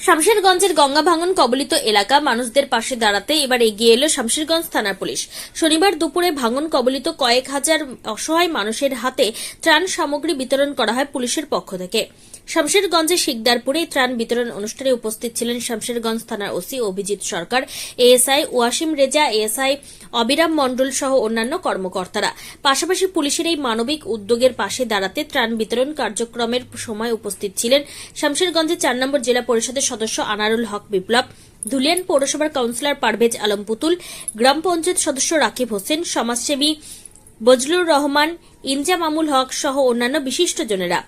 শামশেরগঞ্জের গঙ্গা ভাঙন কবলিত এলাকা মানুষদের পাশে দাঁড়াতে এবার এগিয়ে এলো শামশেরগঞ্জ থানার পুলিশ। শনিবার দুপুরে ভাঙন কবলিত কয়েক হাজার অসহায় মানুষের হাতে ত্রাণ সামগ্রী বিতরণ করা হয় পুলিশের পক্ষ থেকে। শামশেরগঞ্জের শিকদারপুরে ত্রাণ বিতরণ অনুষ্ঠানে উপস্থিত ছিলেন শামশেরগঞ্জ থানার OC Abhijit Sarkar, ASI Wasim Reza, ASI Abiram Mondal সহ অন্যান্য কর্মকর্তারা। পাশাপাশি পুলিশের এই মানবিক উদ্যোগের পাশে দাঁড়াতে ত্রাণ বিতরণ কার্যক্রমের সময় উপস্থিত ছিলেন শামশেরগঞ্জের চার নম্বর জেলা পরিষদের সদস্য আনারুল হক বিপ্লব ধুলিয়ান পৌরসভার কাউন্সিলর পারভেজ আলম পুতুল, গ্রাম পঞ্চায়েত সদস্য রাকিব হোসেন, সমাজসেবী বজলুর রহমান, ইনজাম আমুল হক সহ অন্যান্য বিশিষ্টজনেরা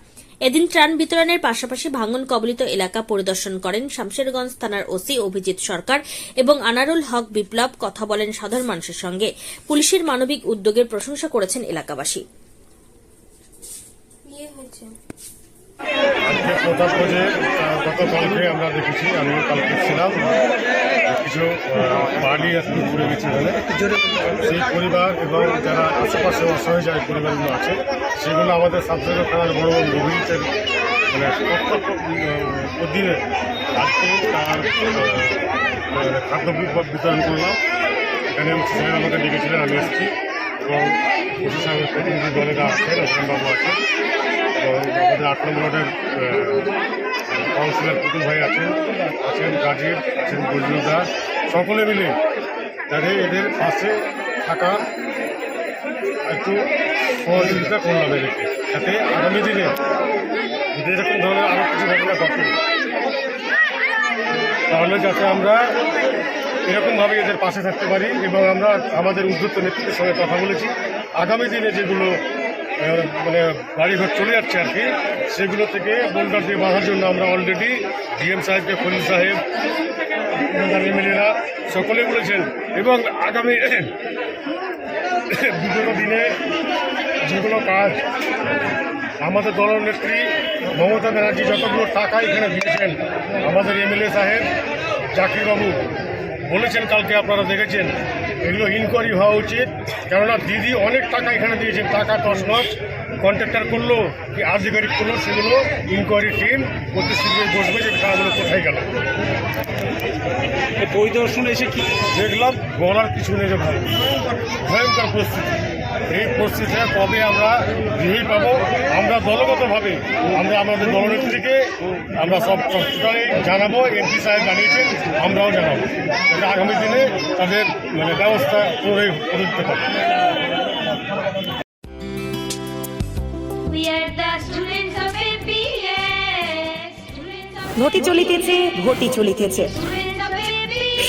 এদিন ত্রাণ বিতরণের পাশাপাশি ভাঙন কবলিত এলাকা পরিদর্শন করেন শামশেরগঞ্জ থানার ওসি অভিজিৎ সরকার এবং আনারুল হক বিপ্লব, কথা বলেন সাধারণ মানুষের সঙ্গে। পুলিশের মানবিক উদ্যোগের প্রশংসা করেছেন এলাকাবাসী। প্রতাপগঞ্জে গতকালকে আমরা দেখেছি, আমিও কালকে ছিলাম। কিছু বাড়ি আজকে ঘুরে গেছি ওখানে সেই পরিবার এবং যারা আশেপাশে অসহায় যায় পরিবারগুলো আছে, সেগুলো আমাদের সাবজেক্ট থানার বড় বড় অভিজিতের মানে অধীনে আজকে তার খাদ্য বিতরণ করলাম। এখানে স্যার আমাকে ডেকেছিলেন, আমি এসেছি। এবং সাহেবের প্রতিনিধি দলেরা আছেন আছেন। আমাদের আট নম্বর ওয়ার্ডের কাউন্সিলর পুতুল ভাই আছেন আছেন গাজীর, আছেন বজরুদা সকলে মিলে তাদের এদের পাশে থাকা একটু সহযোগিতা করলাম এদেরকে যাতে আগামী দিনে এরকম ধরনের আরও কিছু ঘটনা ঘটে। তাহলে যাতে আমরা এরকমভাবে এদের পাশে থাকতে পারি এবং আমরা আমাদের উদ্যুক্ত নেতৃত্বের সঙ্গে কথা বলেছি। আগামী দিনে যেগুলো মানে বাড়িঘর চলে যাচ্ছে আর কি, সেগুলো থেকে বোল্ডার দিয়ে বাঁধার জন্য আমরা অলরেডি ডিএম সাহেবকে, খলিল সাহেব এমএলএরা সকলে বলেছেন। এবং আগামী বিগত দিনে যেগুলো কাজ, আমাদের দলনেত্রী মমতা ব্যানার্জি যতগুলো টাকা এখানে দিয়েছেন, আমাদের এমএলএ সাহেব, জাকিরবাবু বলেছেন, কালকে আপনারা দেখেছেন এগুলো ইনকোয়ারি হওয়া উচিত। কেননা দিদি অনেক টাকা এখানে দিয়েছেন টাকা দশ নচ কন্ট্রাক্টর করল কি আধিকারিক করল সেগুলো ইনকোয়ারি টিম অতি শীঘ্রই বসবে যে টাকাগুলো কোথায় গেল। পরিদর্শন পরিদর্শনে এসে কি দেখলাম? বলার কিছু নেই যে ভাই। ভয়ঙ্কর পরিস্থিতি। এই পরিস্থিতিতে কবে আমরা রিহিল পাবো? আমরা দলগতভাবে আমরা আমাদের দলনেত্রীকে আমরা সব সবটাই জানাব এমপি সাহেব জানিয়েছেন আমরাও জানাব। যাতে আগামী দিনে তাদের মানে ব্যবস্থা করে দিতে পারে ঘটি চলিতেছে ঘটি চলিতেছে.